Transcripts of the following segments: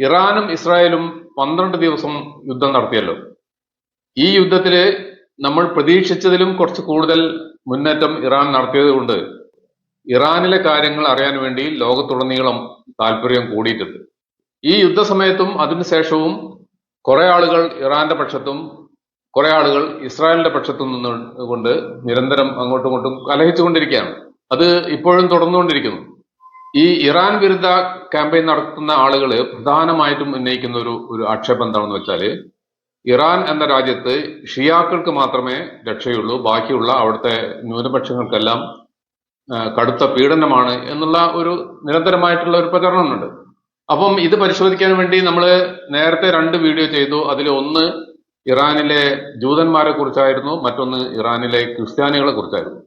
ഇറാനും ഇസ്രായേലും പന്ത്രണ്ട് ദിവസം യുദ്ധം നടത്തിയല്ലോ. ഈ യുദ്ധത്തിൽ നമ്മൾ പ്രതീക്ഷിച്ചതിലും കുറച്ച് കൂടുതൽ മുന്നേറ്റം ഇറാൻ നടത്തിയത് കൊണ്ട് ഇറാനിലെ കാര്യങ്ങൾ അറിയാൻ വേണ്ടി ലോകത്തുടനീളം താല്പര്യം കൂടിയിട്ടുണ്ട്. ഈ യുദ്ധസമയത്തും അതിനുശേഷവും കുറെ ആളുകൾ ഇറാന്റെ പക്ഷത്തും കുറെ ആളുകൾ ഇസ്രായേലിന്റെ പക്ഷത്തും നിന്നുകൊണ്ട് നിരന്തരം അങ്ങോട്ടും ഇങ്ങോട്ടും കലഹിച്ചുകൊണ്ടിരിക്കുകയാണ്. അത് ഇപ്പോഴും തുടർന്നുകൊണ്ടിരിക്കുന്നു. ഈ ഇറാൻ വിരുദ്ധ ക്യാമ്പയിൻ നടത്തുന്ന ആളുകൾ പ്രധാനമായിട്ടും ഉന്നയിക്കുന്ന ഒരു ഒരു ആക്ഷേപം എന്താണെന്ന് വെച്ചാൽ ഇറാൻ എന്ന രാജ്യത്ത് ഷിയാക്കൾക്ക് മാത്രമേ രക്ഷയുള്ളൂ ബാക്കിയുള്ള അവിടുത്തെ ന്യൂനപക്ഷങ്ങൾക്കെല്ലാം കടുത്ത പീഡനമാണ് എന്നുള്ള ഒരു നിരന്തരമായിട്ടുള്ള ഒരു പ്രചരണമുണ്ട്. അപ്പം ഇത് പരിശോധിക്കാൻ വേണ്ടി നമ്മൾ നേരത്തെ രണ്ട് വീഡിയോ ചെയ്തു. അതിൽ ഒന്ന് ഇറാനിലെ ജൂതന്മാരെ കുറിച്ചായിരുന്നു മറ്റൊന്ന് ഇറാനിലെ ക്രിസ്ത്യാനികളെ കുറിച്ചായിരുന്നു.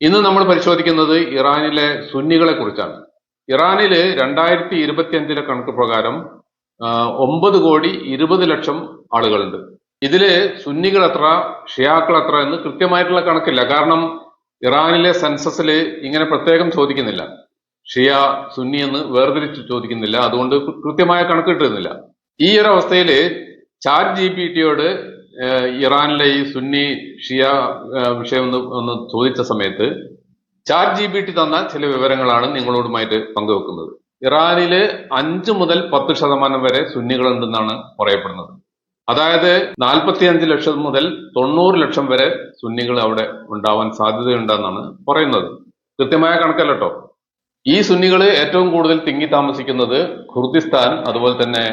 ഇന്ന് നമ്മൾ പരിശോധിക്കുന്നത് ഇറാനിലെ സുന്നികളെ കുറിച്ചാണ്. ഇറാനിൽ രണ്ടായിരത്തി ഇരുപത്തി അഞ്ചിലെ കണക്ക് പ്രകാരം ഒമ്പത് കോടി ഇരുപത് ലക്ഷം ആളുകളുണ്ട്. ഇതിൽ സുന്നികൾ എത്ര ഷിയാക്കൾ എത്ര എന്ന് കൃത്യമായിട്ടുള്ള കണക്കില്ല. കാരണം ഇറാനിലെ സെൻസസിൽ ഇങ്ങനെ പ്രത്യേകം ചോദിക്കുന്നില്ല. ഷിയ സുന്നി എന്ന് വേർതിരിച്ച് ചോദിക്കുന്നില്ല. അതുകൊണ്ട് കൃത്യമായ കണക്ക് കിട്ടുന്നില്ല. ഈ ഒരു അവസ്ഥയിൽ ചാറ്റ് ജി പി ടിയോട് ഇറാനിലെ ഈ സുന്നി ഷിയ വിഷയം ഒന്ന് ഒന്ന് ചോദിച്ച സമയത്ത് ചാറ്റ് ജി ബി ടി തന്ന ചില വിവരങ്ങളാണ് നിങ്ങളോടുമായിട്ട് പങ്കുവെക്കുന്നത്. ഇറാനിൽ അഞ്ച് മുതൽ പത്ത് ശതമാനം വരെ സുന്നികളുണ്ടെന്നാണ് പറയപ്പെടുന്നത്. അതായത് നാൽപ്പത്തി അഞ്ച് ലക്ഷം മുതൽ തൊണ്ണൂറ് ലക്ഷം വരെ സുന്നികൾ അവിടെ ഉണ്ടാവാൻ സാധ്യതയുണ്ടെന്നാണ് പറയുന്നത്. കൃത്യമായ കണക്കല്ല ഈ സുന്നികൾ ഏറ്റവും കൂടുതൽ തിങ്ങി താമസിക്കുന്നത് ഖുർദിസ്ഥാൻ അതുപോലെ തന്നെ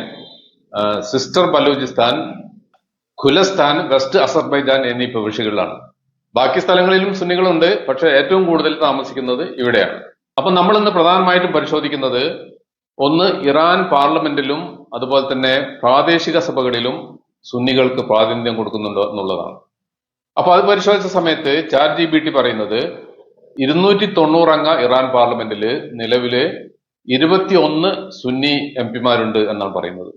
സിസ്റ്റർ ബലൂചിസ്ഥാൻ ഖുലസ്ഥാൻ വെസ്റ്റ് അസർബൈജാൻ എന്നീ പ്രവിശ്യകളിലാണ്. ബാക്കി സ്ഥലങ്ങളിലും സുന്നികളുണ്ട് പക്ഷെ ഏറ്റവും കൂടുതൽ താമസിക്കുന്നത് ഇവിടെയാണ്. അപ്പൊ നമ്മൾ ഇന്ന് പ്രധാനമായിട്ടും പരിശോധിക്കുന്നത് ഒന്ന് ഇറാൻ പാർലമെന്റിലും അതുപോലെ തന്നെ പ്രാദേശിക സഭകളിലും സുന്നികൾക്ക് പ്രാതിനിധ്യം കൊടുക്കുന്നുണ്ടോ എന്നുള്ളതാണ്. അപ്പൊ അത് പരിശോധിച്ച സമയത്ത് ചാറ്റ് ജി ബി ടി പറയുന്നത് ഇരുന്നൂറ്റി തൊണ്ണൂറംഗ ഇറാൻ പാർലമെന്റിൽ നിലവിൽ ഇരുപത്തി ഒന്ന് സുന്നി എം പിമാരുണ്ട് എന്നാണ് പറയുന്നത്.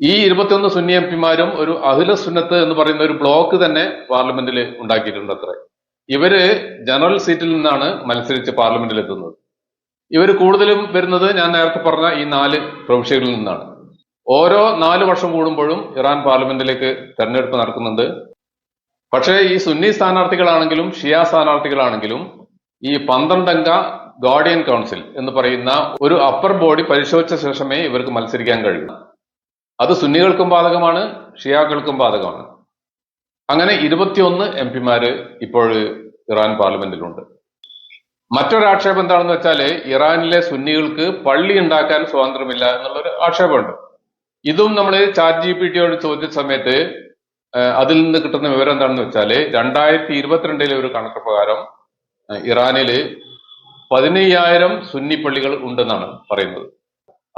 ഈ ഇരുപത്തിയൊന്ന് സുന്നി എം പിമാരും ഒരു അഖില സുന്നത്ത് എന്ന് പറയുന്ന ഒരു ബ്ലോക്ക് തന്നെ പാർലമെന്റിൽ ഉണ്ടാക്കിയിട്ടുണ്ട് അത്ര ഇവർ ജനറൽ സീറ്റിൽ നിന്നാണ് മത്സരിച്ച് പാർലമെന്റിൽ എത്തുന്നത് ഇവർ കൂടുതലും വരുന്നത് ഞാൻ നേരത്തെ പറഞ്ഞ ഈ നാല് പ്രവിശ്യകളിൽ നിന്നാണ്. ഓരോ നാല് വർഷം കൂടുമ്പോഴും ഇറാൻ പാർലമെന്റിലേക്ക് തെരഞ്ഞെടുപ്പ് നടക്കുന്നുണ്ട്. പക്ഷേ ഈ സുന്നി സ്ഥാനാർത്ഥികളാണെങ്കിലും ഷിയ സ്ഥാനാർത്ഥികളാണെങ്കിലും ഈ പന്ത്രണ്ടംഗ ഗാർഡിയൻ കൗൺസിൽ എന്ന് പറയുന്ന ഒരു അപ്പർ ബോഡി പരിശോധിച്ച ശേഷമേ ഇവർക്ക് മത്സരിക്കാൻ കഴിയൂ. അത് സുന്നികൾക്കും ബാധകമാണ് ഷിയാക്കൾക്കും ബാധകമാണ്. അങ്ങനെ ഇരുപത്തിയൊന്ന് എം പിമാര് ഇപ്പോൾ ഇറാൻ പാർലമെന്റിലുണ്ട്. മറ്റൊരാക്ഷേപം എന്താണെന്ന് വെച്ചാൽ ഇറാനിലെ സുന്നികൾക്ക് പള്ളി ഉണ്ടാക്കാൻ സ്വാതന്ത്ര്യമില്ല എന്നുള്ളൊരു ആക്ഷേപമുണ്ട്. ഇതും നമ്മൾ ചാറ്റ് ജി പി ടിയോട് ചോദിച്ച സമയത്ത് അതിൽ നിന്ന് കിട്ടുന്ന വിവരം എന്താണെന്ന് വെച്ചാൽ രണ്ടായിരത്തി ഇരുപത്തിരണ്ടിലെ ഒരു കണക്ക് പ്രകാരം ഇറാനിൽ പതിനയ്യായിരം സുന്നി പള്ളികൾ ഉണ്ടെന്നാണ് പറയുന്നത്.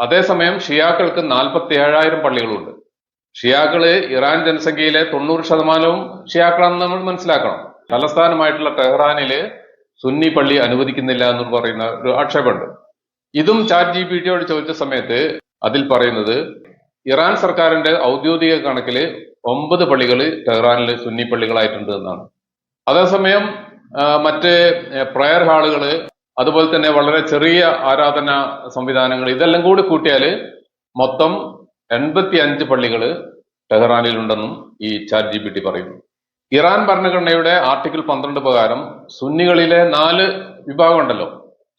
അതേസമയം ഷിയാക്കൾക്ക് നാൽപ്പത്തി ഏഴായിരം പള്ളികളുണ്ട്. ഷിയാക്കൾ ഇറാൻ ജനസംഖ്യയിലെ തൊണ്ണൂറ് ശതമാനവും ഷിയാക്കളാണെന്ന് നമ്മൾ മനസ്സിലാക്കണം. തലസ്ഥാനമായിട്ടുള്ള ടെഹ്റാനിൽ സുന്നി പള്ളി അനുവദിക്കുന്നില്ല എന്ന് പറയുന്ന ഒരു ആക്ഷേപമുണ്ട്. ഇതും ചാറ്റ് ജി പി ടിയോട് ചോദിച്ച സമയത്ത് അതിൽ പറയുന്നത് ഇറാൻ സർക്കാരിന്റെ ഔദ്യോഗിക കണക്കിൽ ഒമ്പത് പള്ളികൾ ടെഹ്റാനിൽ സുന്നി പള്ളികളായിട്ടുണ്ട് എന്നാണ്. അതേസമയം മറ്റ് പ്രയർ ഹാളുകൾ അതുപോലെ തന്നെ വളരെ ചെറിയ ആരാധന സംവിധാനങ്ങൾ ഇതെല്ലാം കൂടി കൂട്ടിയാൽ മൊത്തം എൺപത്തി അഞ്ച് പള്ളികൾ ടെഹ്റാനിലുണ്ടെന്നും ഈ ചാറ്റ് ജി പി ടി പറയുന്നു. ഇറാൻ ഭരണഘടനയുടെ ആർട്ടിക്കിൾ പന്ത്രണ്ട് പ്രകാരം സുന്നികളിലെ നാല് വിഭാഗമുണ്ടല്ലോ.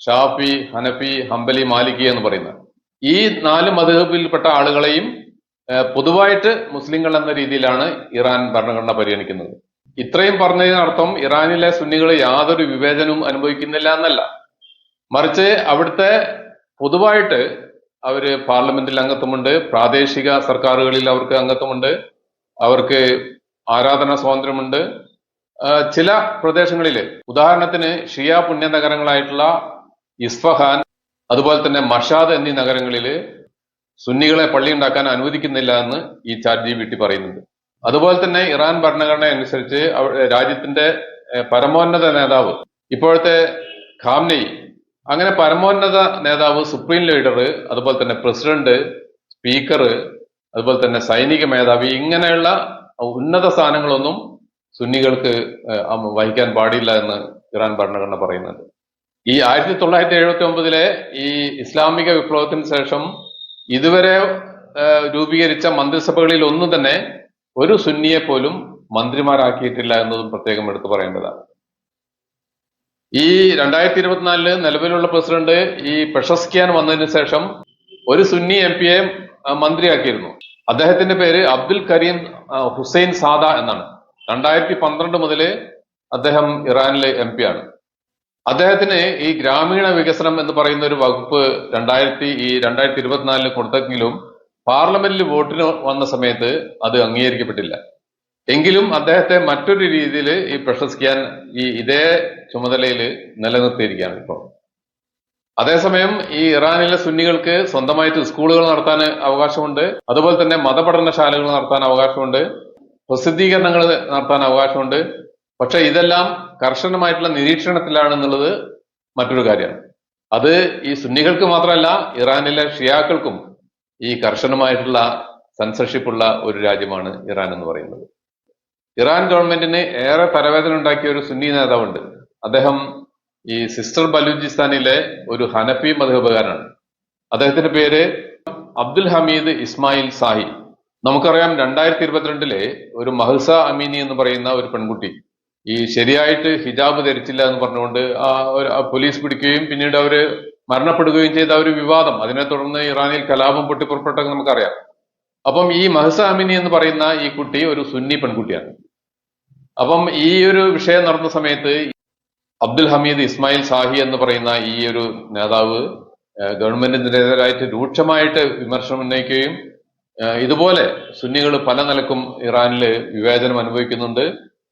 ഷാഫി ഹനഫി ഹംബലി മാലിക്കി എന്ന് പറയുന്ന ഈ നാല് മധുഹബിൽപ്പെട്ട ആളുകളെയും പൊതുവായിട്ട് മുസ്ലിങ്ങൾ എന്ന രീതിയിലാണ് ഇറാൻ ഭരണഘടന പരിഗണിക്കുന്നത്. ഇത്രയും പറഞ്ഞതിനർത്ഥം ഇറാനിലെ സുന്നികൾ യാതൊരു വിവേചനവും അനുഭവിക്കുന്നില്ല എന്നല്ല. മറിച്ച് അവിടുത്തെ പൊതുവായിട്ട് അവർ പാർലമെന്റിൽ അംഗത്വമുണ്ട്. പ്രാദേശിക സർക്കാരുകളിൽ അവർക്ക് അംഗത്വമുണ്ട്. അവർക്ക് ആരാധനാ സ്വാതന്ത്ര്യമുണ്ട്. ചില പ്രദേശങ്ങളിൽ ഉദാഹരണത്തിന് ഷിയ പുണ്യ നഗരങ്ങളായിട്ടുള്ള ഇസ്ഫഹാൻ അതുപോലെ തന്നെ മഷാദ് എന്നീ നഗരങ്ങളിൽ സുന്നികളെ പള്ളി ഉണ്ടാക്കാൻ അനുവദിക്കുന്നില്ല എന്ന് ഈ ചാറ്റ് ജി വിട്ടി പറയുന്നുണ്ട്. അതുപോലെ തന്നെ ഇറാൻ ഭരണഘടന അനുസരിച്ച് രാജ്യത്തിന്റെ പരമോന്നത നേതാവ് ഇപ്പോഴത്തെ ഖാംനെയ് അങ്ങനെ പരമോന്നത നേതാവ് സുപ്രീം ലീഡർ അതുപോലെ തന്നെ പ്രസിഡന്റ് സ്പീക്കർ അതുപോലെ തന്നെ സൈനിക മേധാവി ഇങ്ങനെയുള്ള ഉന്നത സ്ഥാനങ്ങളൊന്നും സുന്നികൾക്ക് വഹിക്കാൻ പാടില്ല എന്ന് ഇറാൻ ഭരണഘടന പറയുന്നുണ്ട്. ഈ ആയിരത്തി തൊള്ളായിരത്തി എഴുപത്തി ഒമ്പതിലെ ഈ ഇസ്ലാമിക വിപ്ലവത്തിന് ശേഷം ഇതുവരെ രൂപീകരിച്ച മന്ത്രിസഭകളിൽ ഒന്നും തന്നെ ഒരു സുന്നിയെ പോലും മന്ത്രിമാരാക്കിയിട്ടില്ല എന്നതും പ്രത്യേകം എടുത്തു പറയേണ്ടതാണ്. ഈ രണ്ടായിരത്തി ഇരുപത്തിനാലിൽ നിലവിലുള്ള പ്രസിഡന്റ് ഈ പെഷസ്കിയാൻ വന്നതിന് ശേഷം ഒരു സുന്നി എം പിയെ മന്ത്രിയാക്കിയിരുന്നു. അദ്ദേഹത്തിന്റെ പേര് അബ്ദുൽ കരീം ഹുസൈൻ സാദ എന്നാണ്. രണ്ടായിരത്തി പന്ത്രണ്ട് മുതൽ അദ്ദേഹം ഇറാനിലെ എം പി ആണ്. അദ്ദേഹത്തിന് ഈ ഗ്രാമീണ വികസനം എന്ന് പറയുന്ന ഒരു വകുപ്പ് രണ്ടായിരത്തി ഈ രണ്ടായിരത്തി ഇരുപത്തിനാലിൽ കൊടുത്തെങ്കിലും പാർലമെന്റിൽ വോട്ടിന് വന്ന സമയത്ത് അത് അംഗീകരിക്കപ്പെട്ടില്ല. എങ്കിലും അദ്ദേഹത്തെ മറ്റൊരു രീതിയിൽ ഈ പ്രശസ്തിക്കാൻ ഈ ഇതേ ചുമതലയിൽ നിലനിർത്തിയിരിക്കുകയാണ് ഇപ്പോൾ. അതേസമയം ഈ ഇറാനിലെ സുന്നികൾക്ക് സ്വന്തമായിട്ട് സ്കൂളുകൾ നടത്താൻ അവകാശമുണ്ട്. അതുപോലെ തന്നെ മതപഠനശാലകൾ നടത്താൻ അവകാശമുണ്ട്. പ്രസിദ്ധീകരണങ്ങൾ നടത്താൻ അവകാശമുണ്ട്. പക്ഷെ ഇതെല്ലാം കർശനമായിട്ടുള്ള നിരീക്ഷണത്തിലാണെന്നുള്ളത് മറ്റൊരു കാര്യമാണ്. അത് ഈ സുന്നികൾക്ക് മാത്രമല്ല ഇറാനിലെ ഷിയാക്കൾക്കും ഈ കർശനമായിട്ടുള്ള സെൻസർഷിപ്പ് ഉള്ള ഒരു രാജ്യമാണ് ഇറാൻ എന്ന് പറയുന്നത്. ഇറാൻ ഗവൺമെന്റിന് ഏറെ തലവേദന ഉണ്ടാക്കിയ ഒരു സുന്നി നേതാവുണ്ട്. അദ്ദേഹം ഈ സിസ്റ്റർ ബലൂചിസ്ഥാനിലെ ഒരു ഹനഫി മധുബകാരനാണ് അദ്ദേഹത്തിന്റെ പേര് അബ്ദുൽ ഹമീദ് ഇസ്മായിൽ സാഹി. നമുക്കറിയാം രണ്ടായിരത്തി ഇരുപത്തിരണ്ടിലെ ഒരു മഹൽസ അമീനി എന്ന് പറയുന്ന ഒരു പെൺകുട്ടി ഈ ശരിയായിട്ട് ഹിജാബ് ധരിച്ചില്ല എന്ന് പറഞ്ഞുകൊണ്ട് ആ ഒരു പോലീസ് പിടിക്കുകയും പിന്നീട് അവർ മരണപ്പെടുകയും ചെയ്ത ഒരു വിവാദം അതിനെ തുടർന്ന് ഇറാനിൽ കലാപം പൊട്ടിപ്പുറപ്പെട്ടെന്ന് നമുക്കറിയാം. അപ്പം ഈ മഹസാമിനി അമിനി എന്ന് പറയുന്ന ഈ കുട്ടി ഒരു സുന്നി പെൺകുട്ടിയാണ്. അപ്പം ഈ ഒരു വിഷയം നടന്ന സമയത്ത് അബ്ദുൽ ഹമീദ് ഇസ്മായിൽ സാഹി എന്ന് പറയുന്ന ഈ ഒരു നേതാവ് ഗവൺമെന്റിനെതിരായിട്ട് രൂക്ഷമായിട്ട് വിമർശനം ഉന്നയിക്കുകയും ഇതുപോലെ സുന്നികൾ പല നിലക്കും ഇറാനിൽ വിവേചനം അനുഭവിക്കുന്നുണ്ട്.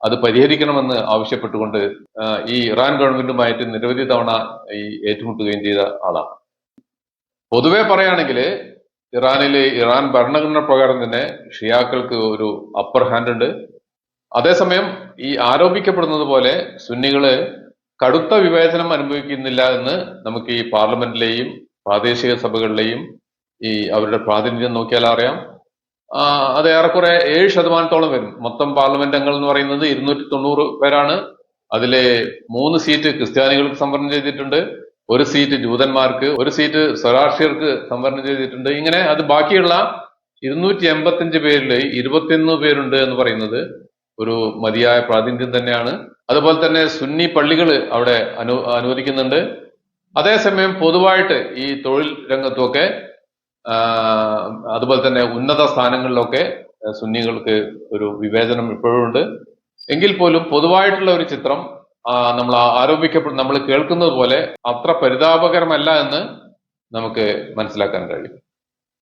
അത് പരിഹരിക്കണമെന്ന് ആവശ്യപ്പെട്ടുകൊണ്ട് ഈ ഇറാൻ ഗവൺമെന്റുമായിട്ട് നിരവധി തവണ ഈ ഏറ്റുമുട്ടുകയും ചെയ്ത ആളാണ്. പൊതുവെ പറയുകയാണെങ്കിൽ ഇറാനിലെ ഇറാൻ ഭരണഘടന പ്രകാരം തന്നെ ഷിയാക്കൾക്ക് ഒരു അപ്പർ ഹാൻഡ് ഉണ്ട്. അതേസമയം ഈ ആരോപിക്കപ്പെടുന്നത് പോലെ സുന്നികൾ കടുത്ത വിവേചനം അനുഭവിക്കുന്നില്ല എന്ന് നമുക്ക് ഈ പാർലമെന്റിലെയും പ്രാദേശിക സഭകളിലെയും ഈ അവരുടെ പ്രാതിനിധ്യം നോക്കിയാൽ അറിയാം. അത് ഏറെക്കുറെ ഏഴ് ശതമാനത്തോളം വരും. മൊത്തം പാർലമെന്റ് അംഗങ്ങൾ എന്ന് പറയുന്നത് ഇരുന്നൂറ്റി തൊണ്ണൂറ് പേരാണ്. അതിലെ മൂന്ന് സീറ്റ് ക്രിസ്ത്യാനികൾക്ക് സംവരണം ചെയ്തിട്ടുണ്ട്. ഒരു സീറ്റ് ജൂതന്മാർക്ക് ഒരു സീറ്റ് സ്വരാഷ്ട്രീയർക്ക് സംവരണം ചെയ്തിട്ടുണ്ട്. ഇങ്ങനെ അത് ബാക്കിയുള്ള ഇരുന്നൂറ്റി എൺപത്തിയഞ്ച് പേരിൽ ഇരുപത്തിയൊന്ന് പേരുണ്ട് എന്ന് പറയുന്നത് ഒരു മതിയായ പ്രാതിനിധ്യം തന്നെയാണ്. അതുപോലെ തന്നെ സുന്നി പള്ളികൾ അവിടെ അനു അനുവദിക്കുന്നുണ്ട്. അതേസമയം പൊതുവായിട്ട് ഈ തൊഴിൽ രംഗത്തുമൊക്കെ അതുപോലെ തന്നെ ഉന്നത സ്ഥാനങ്ങളിലൊക്കെ സുന്നികൾക്ക് ഒരു വിവേചനം ഇപ്പോഴും ഉണ്ട്. എങ്കിൽ പോലും പൊതുവായിട്ടുള്ള ഒരു ചിത്രം നമ്മൾ ആരോപിക്കപ്പെടും നമ്മൾ കേൾക്കുന്നത് പോലെ അത്ര പരിതാപകരമല്ല എന്ന് നമുക്ക് മനസ്സിലാക്കാൻ കഴിയും.